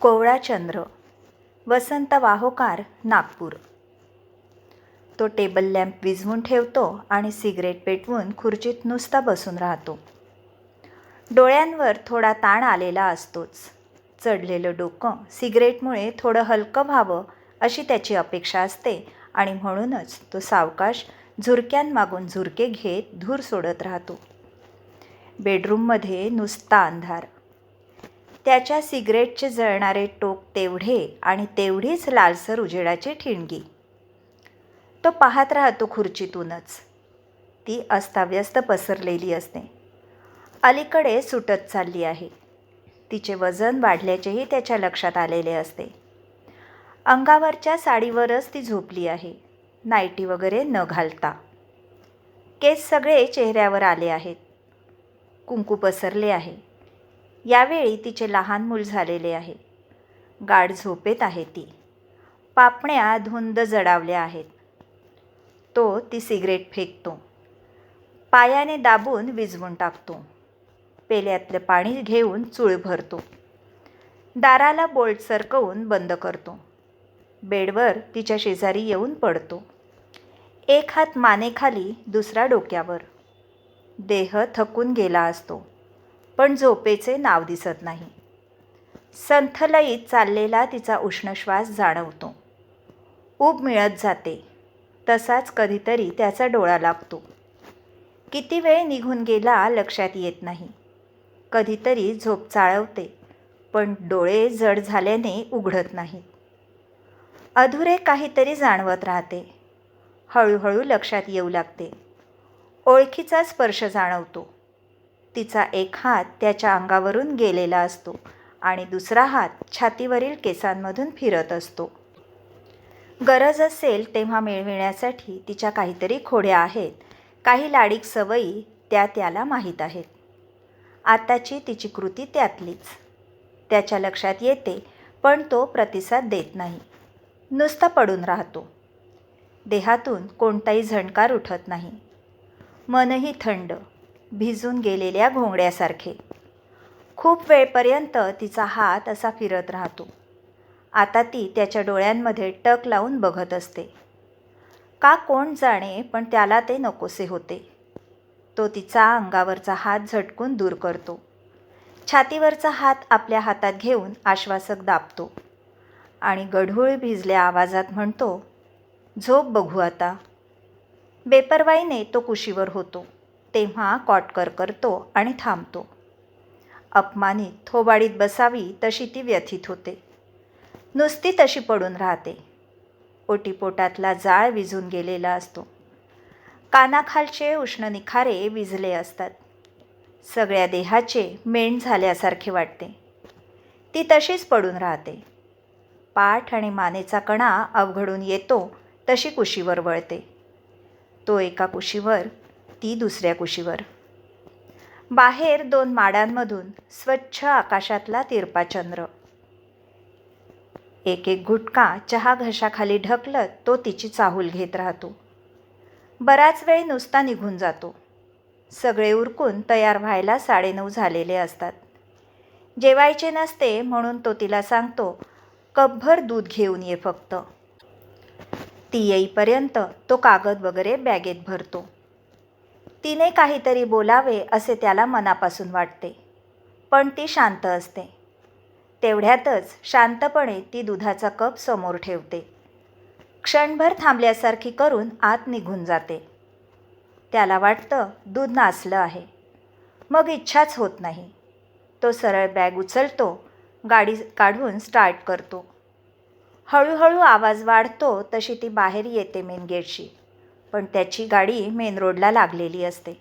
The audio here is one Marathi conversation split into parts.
कोवळा चंद्र वसंत वाहोकार नागपूर. तो टेबल लॅम्प विझवून ठेवतो आणि सिगरेट पेटवून खुर्चीत नुसता बसून राहतो. डोळ्यांवर थोडा ताण आलेला असतोच. चढलेलं डोकं सिगरेटमुळे थोडं हलकं व्हावं अशी त्याची अपेक्षा असते आणि म्हणूनच तो सावकाश झुरक्यांमागून झुरके घेत धूर सोडत राहतो. बेडरूममध्ये नुसता अंधार. त्याच्या सिगरेटचे जळणारे टोक तेवढे आणि तेवढीच लालसर उजेडाची ठिणगी. तो पाहत राहतो खुर्चीतूनच. ती अस्ताव्यस्त पसरलेली असते. अलीकडे सुटत चालली आहे. तिचे वजन वाढल्याचेही त्याच्या लक्षात आलेले असते. अंगावरच्या साडीवरच ती झोपली आहे. नाईटी वगैरे न घालता. केस सगळे चेहऱ्यावर आले आहेत. कुंकू पसरले आहे. यावेळी तिचे लहान मूल झालेले आहे. गाढ झोपेत आहे ती. पापण्या धुंद जडावल्या आहेत. तो ती सिगरेट फेकतो. पायाने दाबून विजवून टाकतो. पेल्यातलं पाणी घेऊन चूळ भरतो. दाराला बोल्ट सरकवून बंद करतो. बेडवर तिच्या शेजारी येऊन पडतो. एक हात मानेखाली दुसरा डोक्यावर. देह थकून गेला असतो. पण झोपेचे नाव दिसत नाही. संथलईत चाललेला तिचा उष्ण श्वास जाणवतो. ऊब मिळत जाते. तसाच कधीतरी त्याचा डोळा लागतो. किती वेळ निघून गेला लक्षात येत नाही. कधीतरी झोप चाळवते पण डोळे जड झाल्याने उघडत नाहीत. अधुरे काहीतरी जाणवत राहते. हळूहळू लक्षात येऊ लागते. ओळखीचा स्पर्श जाणवतो. तिचा एक हात त्याच्या अंगावरून गेलेला असतो आणि दुसरा हात छातीवरील केसांमधून फिरत असतो. गरज असेल तेव्हा मिळविण्यासाठी तिच्या काहीतरी खोड्या आहेत. काही लाडीक सवयी त्या त्याला माहीत आहेत. आताची तिची कृती त्यातलीच. त्याच्या लक्षात येते पण तो प्रतिसाद देत नाही. नुसता पडून राहतो. देहातून कोणताही झणकार उठत नाही. मनही थंड. भिजून गेलेल्या घोंगड्यासारखे. खूप वेळपर्यंत तिचा हात असा फिरत राहतो. आता ती त्याच्या डोळ्यांमध्ये टक लावून बघत असते. का कोण जाणे पण त्याला ते नकोसे होते. तो तिचा अंगावरचा हात झटकून दूर करतो. छातीवरचा हात आपल्या हातात घेऊन आश्वासक दाबतो आणि गढूळ भिजल्या आवाजात म्हणतो झोप बघू आता. बेपरवाईने तो कुशीवर होतो. तेव्हा कॉटकर करतो आणि थांबतो. अपमानित थोबाडीत बसावी तशी ती व्यथित होते. नुसती तशी पडून राहते. ओटीपोटातला जाळ विझून गेलेला असतो. कानाखालचे उष्ण निखारे विझले असतात. सगळ्या देहाचे मेण झाल्यासारखे वाटते. ती तशीच पडून राहते. पाठ आणि मानेचा कणा अवघडून येतो तशी कुशीवर वळते. तो एका कुशीवर ती दुसऱ्या कुशीवर. बाहेर दोन माडांमधून स्वच्छ आकाशातला तिरपा चंद्र. एक एक गुटका चहा घशाखाली ढकलत तो तिची चाहूल घेत राहतो. बराच वेळ नुसता निघून जातो. सगळे उरकून तयार व्हायला साडेनऊ झालेले असतात. जेवायचे नसते म्हणून तो तिला सांगतो कपभर दूध घेऊन ये फक्त. ती येईपर्यंत तो कागद वगैरे बॅगेत भरतो. तिने काहीतरी बोलावे असे त्याला मनापासून वाटते. पण ती शांत असते. तेवढ्यातच शांतपणे ती दुधाचा कप समोर ठेवते. क्षणभर थांबल्यासारखी करून आत निघून जाते. त्याला वाटतं दूध नासलं आहे. मग इच्छाच होत नाही. तो सरळ बॅग उचलतो गाडी काढून स्टार्ट करतो. हळूहळू आवाज वाढतो तशी ती बाहेर येते मेन गेटशी. पण त्याची गाडी मेन रोडला लागलेली असते.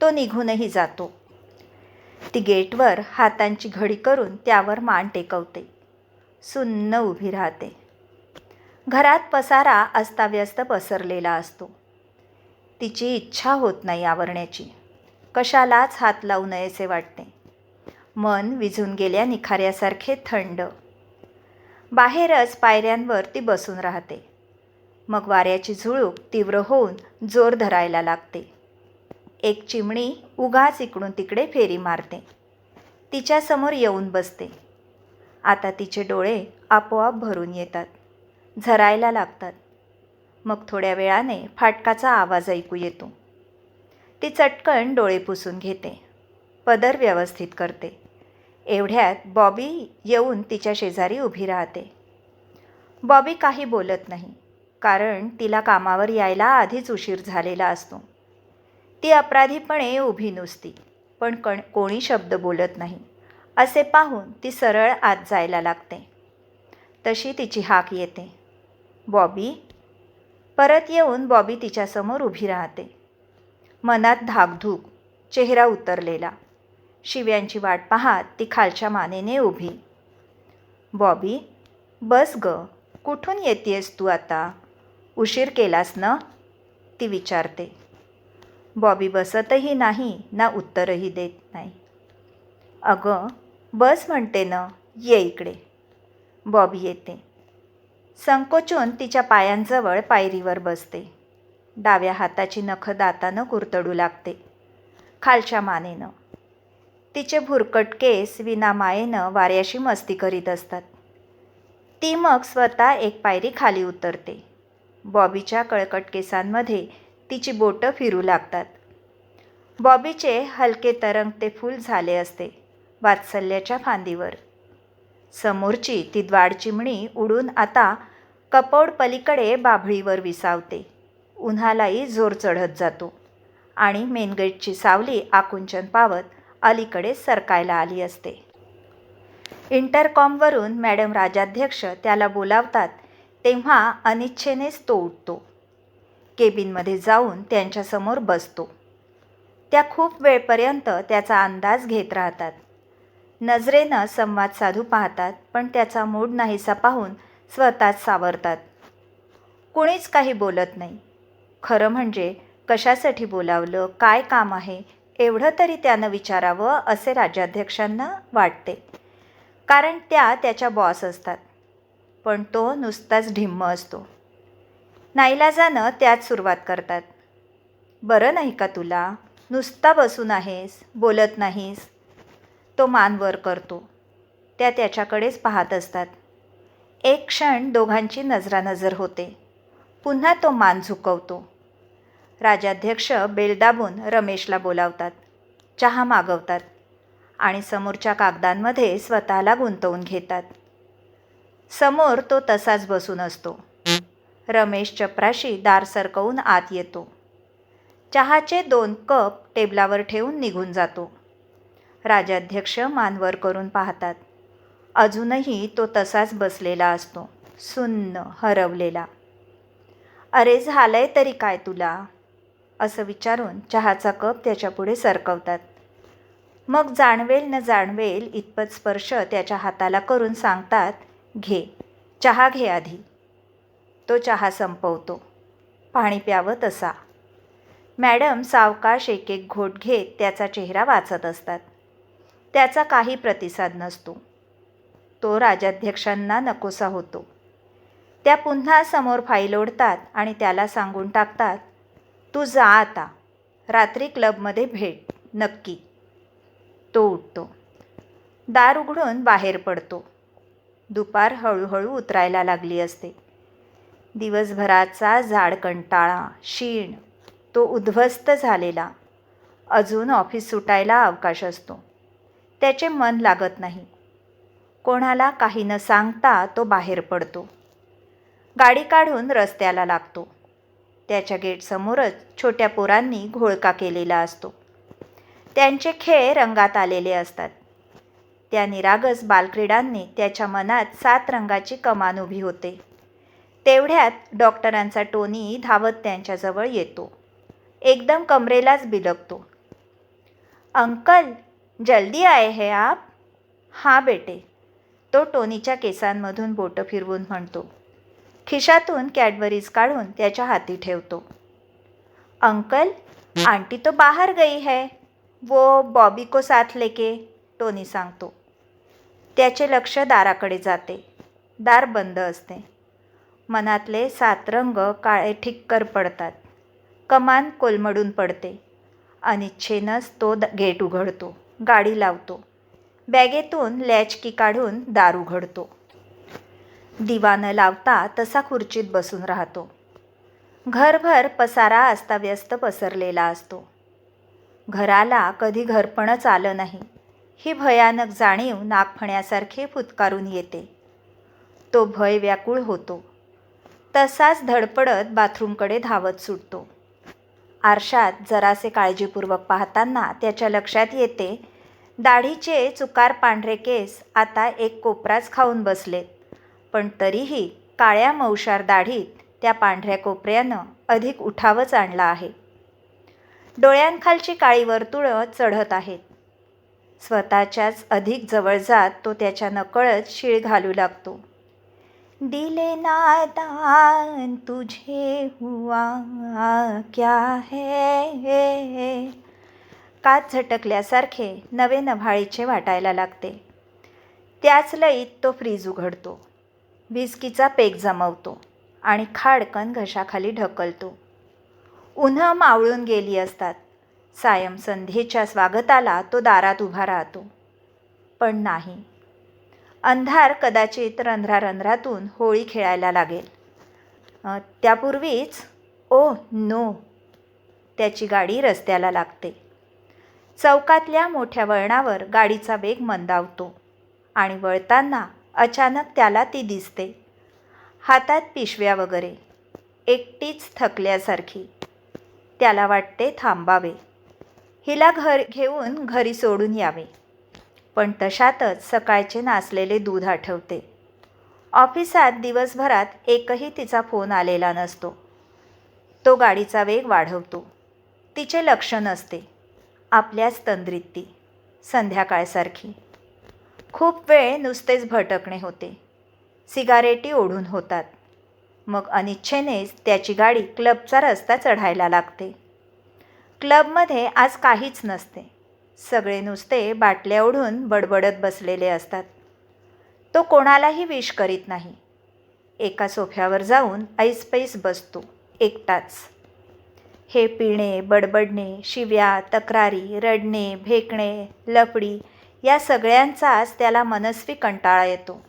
तो निघूनही जातो. ती गेटवर हातांची घडी करून त्यावर मान टेकवते. सुन्न उभी राहते. घरात पसारा अस्ताव्यस्त पसरलेला असतो. तिची इच्छा होत नाही आवरण्याची. कशालाच हात लावू नयेसे वाटते. मन विझून गेल्या निखाऱ्यासारखे थंड. बाहेरच पायऱ्यांवर ती बसून राहते. मग वाऱ्याची झुळूक तीव्र होऊन जोर धरायला लागते. एक चिमणी उगाच इकडून तिकडे फेरी मारते. तिच्यासमोर येऊन बसते. आता तिचे डोळे आपोआप भरून येतात. झरायला लागतात. मग थोड्या वेळाने फाटकाचा आवाज ऐकू येतो. ती चटकन डोळे पुसून घेते. पदर व्यवस्थित करते. एवढ्यात बॉबी येऊन तिच्या शेजारी उभी राहते. बॉबी काही बोलत नाही. कारण तिला कामावर यायला आधीच उशीर झालेला असतो. ती अपराधीपणे उभी नुसती पण कण कोणी शब्द बोलत नाही. असे पाहून ती सरळ आत जायला लागते. तशी तिची हाक येते. बॉबी? परत येऊन बॉबी तिच्यासमोर उभी राहते. मनात धाकधूक चेहरा उतरलेला. शिव्यांची वाट पाहत ती खालच्या मानेने उभी. बॉबी? बस ग कुठून येतेस तू आता? उशीर केलास ना? ती विचारते. बॉबी बसतही नाही ना उत्तरही देत नाही. अगं बस म्हणते ना ये इकडे. बॉबी येते. संकोचून तिच्या पायांजवळ पायरीवर बसते. डाव्या हाताची नखं दातानं कुरतडू लागते. खालच्या मानेनं. तिचे भुरकट केस विनामायेनं वाऱ्याशी मस्ती करीत असतात. ती मग स्वतः एक पायरी खाली उतरते. बॉबीच्या कळकट केसांमध्ये तिची बोटं फिरू लागतात. बॉबीचे हलके तरंगते फूल झाले असते वात्सल्याच्या फांदीवर. समोरची ती द्वाड चिमणी उडून आता कपौड पलीकडे बाभळीवर विसावते. उन्हालाही जोर चढत जातो आणि मेनगेटची सावली आकुंचन पावत अलीकडे सरकायला आली असते. इंटरकॉमवरून मॅडम राजाध्यक्ष त्याला बोलावतात तेव्हा अनिच्छेनेच तो उठतो. केबिनमध्ये जाऊन त्यांच्यासमोर बसतो. त्या खूप वेळपर्यंत त्याचा अंदाज घेत राहतात. नजरेनं संवाद साधू पाहतात पण त्याचा मूड नाहीसा पाहून स्वतःच सावरतात. कुणीच काही बोलत नाही. खरं म्हणजे कशासाठी बोलावलं काय काम आहे एवढं तरी त्यानं विचारावं असे राज्याध्यक्षांना वाटते. कारण त्या त्याच्या बॉस असतात. पण तो नुसताच ढिम्म असतो. नाईलाजानं त्यात सुरुवात करतात. बरं नाही का तुला? नुसता बसून आहेस बोलत नाहीस. तो मान वर करतो. त्या त्याच्याकडेच पाहत असतात. एक क्षण दोघांची नजरानजर होते. पुन्हा तो मान झुकवतो. राजाध्यक्ष बेल दाबून रमेशला बोलावतात. चहा मागवतात आणि समोरच्या कागदांमध्ये स्वतःला गुंतवून घेतात. समोर तो तसाच बसून असतो. रमेश चपराशी दार सरकवून आत येतो. चहाचे दोन कप टेबलावर ठेवून निघून जातो. राजाध्यक्ष मानवर करून पाहतात. अजूनही तो तसाच बसलेला असतो सुन्न हरवलेला. अरे झालंय तरी काय तुला? असं विचारून चहाचा कप त्याच्यापुढे सरकवतात. मग जाणवेल न जाणवेल इतपत स्पर्श त्याच्या हाताला करून सांगतात घे. चहा घे आधी. तो चहा संपवतो. पाणी प्यावं तसा. मॅडम सावकाश एक एक घोट घेत त्याचा चेहरा वाचत असतात. त्याचा काही प्रतिसाद नसतो. तो राजाध्यक्षांना नकोसा होतो. त्या पुन्हा समोर फाईल ओढतात आणि त्याला सांगून टाकतात तू जा आता. रात्री क्लबमध्ये भेट. नक्की. तो उठतो. दार उघडून बाहेर पडतो. दुपार हळूहळू उतरायला लागली असते. दिवसभराचा जाड कंटाळा शीण तो उद्ध्वस्त झालेला. अजून ऑफिस सुटायला अवकाश असतो. त्याचे मन लागत नाही. कोणाला काही न सांगता तो बाहेर पडतो. गाडी काढून रस्त्याला लागतो. त्याच्या गेटसमोरच छोट्या पोरांनी घोळका केलेला असतो. त्यांचे खेळ रंगात आलेले असतात. त्या निरागस बालक्रीडांनी त्याच्या मनात सात रंगाची कमान उभी होते. तेवढ्यात डॉक्टरांचा टोनी धावत त्यांच्याजवळ येतो. एकदम कमरेलाच बिलगतो. अंकल जल्दी आए है आप? हां बेटे. तो टोनीच्या केसांमधून बोटं फिरवून म्हणतो. खिशातून कॅडबरीज काढून त्याच्या हाती ठेवतो. अंकल आंटी तो बाहर गई है? वो बॉबी को साथ लेके टोनी सांगतो. त्याचे लक्ष दाराकडे जाते. दार बंद असते. मनातले सात रंग काळे ठिक्कर पडतात. कमान कोलमडून पडते. अनिच्छेनंच तो द गेट उघडतो. गाडी लावतो. बॅगेतून लॅचकी काढून दार उघडतो. दिवा न लावता तसा खुर्चीत बसून राहतो. घरभर पसारा अस्ताव्यस्त पसरलेला असतो. घराला कधी घरपणच आलं नाही. ही भयानक जाणीव नागफण्यासारखे फुतकारून येते. तो भय व्याकुळ होतो. तसाच धडपडत बाथरूमकडे धावत सुटतो. आरशात जरासे काळजीपूर्वक पाहताना त्याच्या लक्षात येते दाढीचे चुकार पांढरे केस आता एक कोपराच खाऊन बसलेत पण तरीही काळ्या मौशार दाढीत त्या पांढऱ्या कोपऱ्यानं अधिक उठावच आणला आहे. डोळ्यांखालची काळी वर्तुळं चढत आहेत. स्वतःच्याच अधिक जवळ जात तो त्याच्या नकळत शिळ घालू लागतो. दिले नादान तुझे हुआ क्या है? कात झटकल्यासारखे नवे नभाळीचे वाटायला लागते. त्याच लईत तो फ्रीज उघडतो. विस्कीचा पेक जमवतो आणि खाडकन घशाखाली ढकलतो. उन्हं मावळून गेली असतात. सायम संध्येच्या स्वागताला तो दारात उभा राहतो. पण नाही. अंधार कदाचित रंध्रारंध्रातून होळी खेळायला लागेल. त्यापूर्वीच ओ नो त्याची गाडी रस्त्याला लागते. चौकातल्या मोठ्या वळणावर गाडीचा वेग मंदावतो आणि वळताना अचानक त्याला ती दिसते. हातात पिशव्या वगैरे एकटीच थकल्यासारखी. त्याला वाटते थांबावे. हिला घर घेऊन घरी सोडून यावे. पण तशातच सकाळचे नासलेले दूध आठवते. ऑफिसात दिवसभरात एकही तिचा फोन आलेला नसतो. तो गाडीचा वेग वाढवतो. तिचे लक्ष नसते. आपल्याच तंद्रीत ती. संध्याकाळसारखी. खूप वेळ नुसतेच भटकणे होते. सिगारेटी ओढून होतात. मग अनिच्छेनेच त्याची गाडी क्लबचा रस्ता चढायला लागते. क्लबमध्ये आज काहीच नसते. सगळे नुसते बाटल्या ओढून बडबडत बसलेले असतात. तो कोणालाही विश करीत नाही. एका सोफ्यावर जाऊन ऐसपैस बसतो एकटाच. हे पिणे बडबडणे शिव्या तक्रारी रडणे भेकणे लपडी या सगळ्यांचाच त्याला मनस्वी कंटाळा येतो.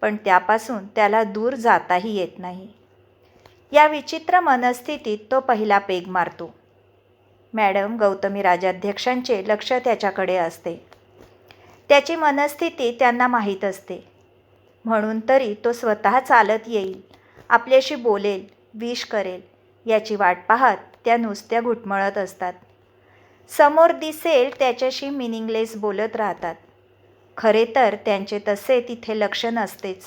पण त्यापासून त्याला दूर जाताही येत नाही. या विचित्र मनस्थितीत तो पहिला पेग मारतो. मॅडम गौतमी राजाध्यक्षांचे लक्ष त्याच्याकडे असते. त्याची मनस्थिती त्यांना माहीत असते. म्हणून तरी तो स्वतः चालत येईल आपल्याशी बोलेल विश करेल याची वाट पाहत त्या नुसत्या घुटमळत असतात. समोर दिसेल त्याच्याशी मिनिंगलेस बोलत राहतात. खरे तर त्यांचे तसे तिथे लक्ष नसतेच.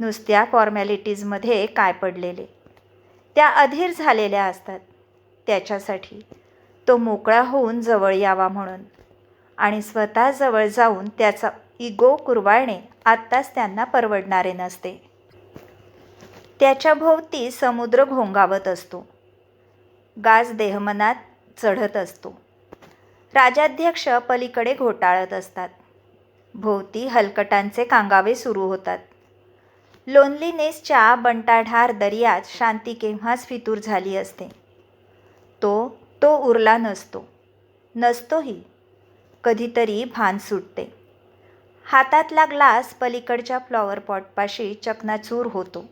नुसत्या फॉर्मॅलिटीजमध्ये काय पडलेले? त्या अधीर झालेल्या असतात. त्याच्यासाठी तो मोकळा होऊन जवळ यावा म्हणून. आणि स्वतः जवळ जाऊन त्याचा इगो कुरवाळणे आत्ताच त्यांना परवडणारे नसते. त्याच्या भोवती समुद्र घोंगावत असतो. गाज देहमनात चढत असतो. राजाध्यक्ष पलीकडे घोटाळत असतात. भोवती हलकटांचे कांगावे सुरू होतात. लोनलीनेसच्या बंटाढार दर्यात शांती केव्हाच फितूर झाली असते. तो तो उरला नसतो. नसतोही. कधीतरी भान सुटते. हातातला ग्लास पलीकडच्या फ्लॉवर पॉटपाशी चकनाचूर होतो.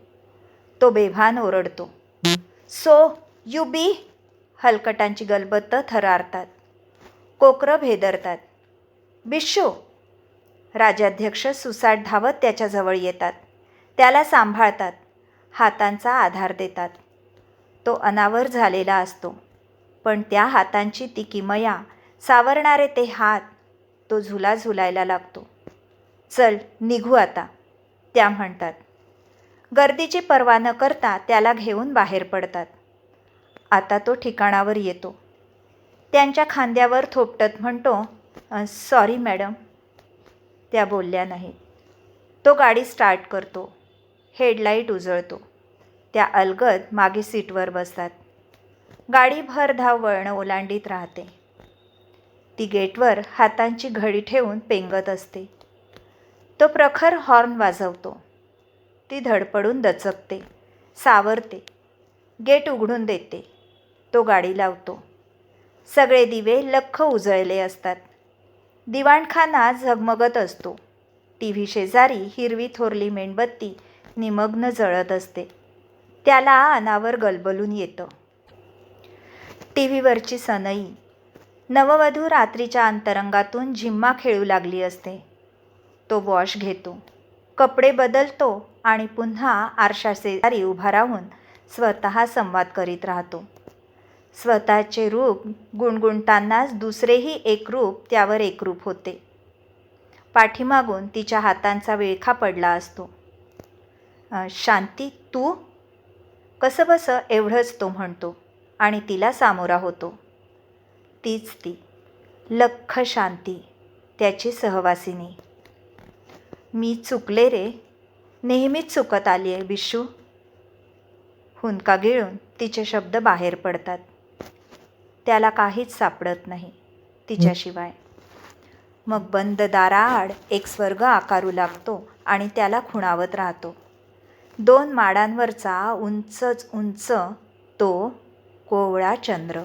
तो बेभान ओरडतो. So you be? हलकटांची गलबत्त थरारतात. कोकरं भेदरतात. बिशो राजाध्यक्ष सुसाट धावत त्याच्याजवळ येतात. त्याला सांभाळतात. हातांचा आधार देतात. तो अनावर झालेला असतो. पण त्या हातांची ती किमया. सावरणारे ते हात तो झुला झुलायला लागतो. चल निघू आता त्या म्हणतात. गर्दीची पर्वा न करता त्याला घेऊन बाहेर पडतात. आता तो ठिकाणावर येतो. त्यांच्या खांद्यावर थोपटत म्हणतो सॉरी मॅडम. त्या बोलल्या नाहीत. तो गाडी स्टार्ट करतो. हेडलाईट उजळतो. त्या अलगद मागे सीटवर बसतात. गाडी भरधाव वळणं ओलांडीत राहते. ती गेटवर हातांची घडी ठेवून पेंगत असते. तो प्रखर हॉर्न वाजवतो. ती धडपडून दचकते सावरते गेट उघडून देते. तो गाडी लावतो. सगळे दिवे लख्ख उजळले असतात. दिवाणखाना झगमगत असतो. टी व्ही शेजारी हिरवी थोरली मेणबत्ती निमग्न जळत असते. त्याला अनावर गलबलून येतं. टी व्हीवरची सनई. नववधू रात्रीच्या अंतरंगातून झिम्मा खेळू लागली असते. तो वॉश घेतो. कपडे बदलतो आणि पुन्हा आरशाशेजारी उभा राहून स्वतः संवाद करीत राहतो. स्वतःचे रूप गुणगुणतानाच दुसरेही एक रूप त्यावर एकरूप होते. पाठीमागून तिच्या हातांचा विळखा पडला असतो. शांती तू? कसं बसं? एवढंच तो म्हणतो. आणि तिला सामोरा होतो. तीच ती लख्ख शांती त्याची सहवासिनी. मी चुकले रे. नेहमीच चुकत आली आहे बिशू. हुंका गिळून तिचे शब्द बाहेर पडतात. त्याला काहीच सापडत नाही तिच्याशिवाय. मग बंद दाराआड एक स्वर्ग आकारू लागतो आणि त्याला खुणावत राहतो. दोन माडांवरचा उंचच उंच तो कोवळा चंद्र